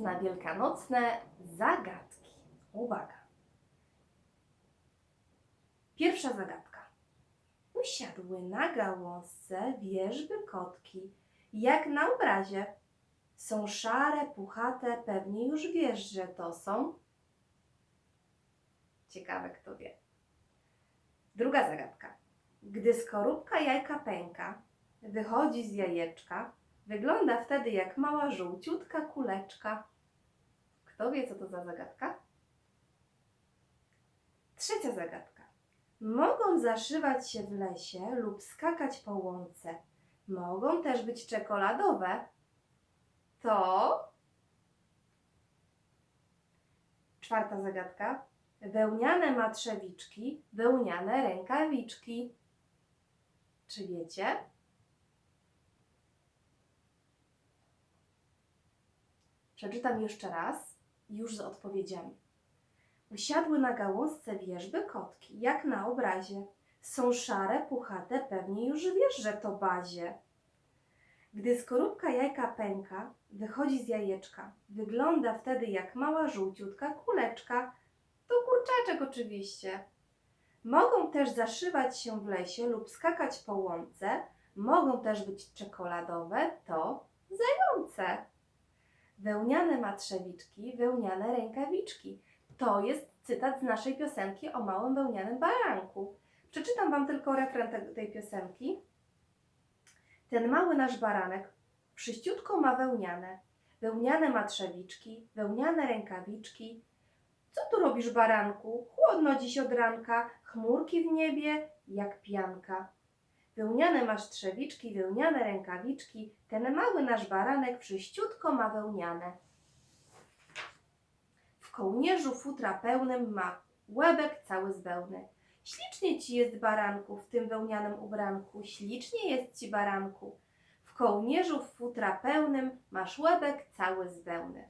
na wielkanocne zagadki. Uwaga. Pierwsza zagadka. Usiadły na gałązce wierzby kotki, jak na obrazie. Są szare, puchate, pewnie już wiesz, że to są. Ciekawe, kto wie. Druga zagadka. Gdy skorupka jajka pęka, wychodzi z jajeczka, wygląda wtedy jak mała żółciutka kuleczka. Kto wie, co to za zagadka? Trzecia zagadka. Mogą zaszywać się w lesie lub skakać po łące. Mogą też być czekoladowe. To. Czwarta zagadka. Wełniane ma trzewiczki, wełniane rękawiczki. Czy wiecie? Przeczytam jeszcze raz, już z odpowiedziami. Usiadły na gałązce wierzby kotki, jak na obrazie. Są szare, puchate, pewnie już wiesz, że to bazie. Gdy skorupka jajka pęka, wychodzi z jajeczka. Wygląda wtedy jak mała żółciutka kuleczka. To kurczaczek oczywiście. Mogą też zaszywać się w lesie lub skakać po łące. Mogą też być czekoladowe, to zające. Wełniane ma trzewiczki, wełniane rękawiczki. To jest cytat z naszej piosenki o małym wełnianym baranku. Przeczytam Wam tylko refren te, tej piosenki. Ten mały nasz baranek przyściutko ma wełniane. Wełniane ma trzewiczki, wełniane rękawiczki. Co tu robisz, baranku? Chłodno dziś od ranka, chmurki w niebie jak pianka. Wełniane masz trzewiczki, wełniane rękawiczki, ten mały nasz baranek przyściutko ma wełniane. W kołnierzu futra pełnym ma łebek cały z wełny. Ślicznie ci jest baranku w tym wełnianym ubranku, ślicznie jest ci baranku. W kołnierzu futra pełnym masz łebek cały z wełny.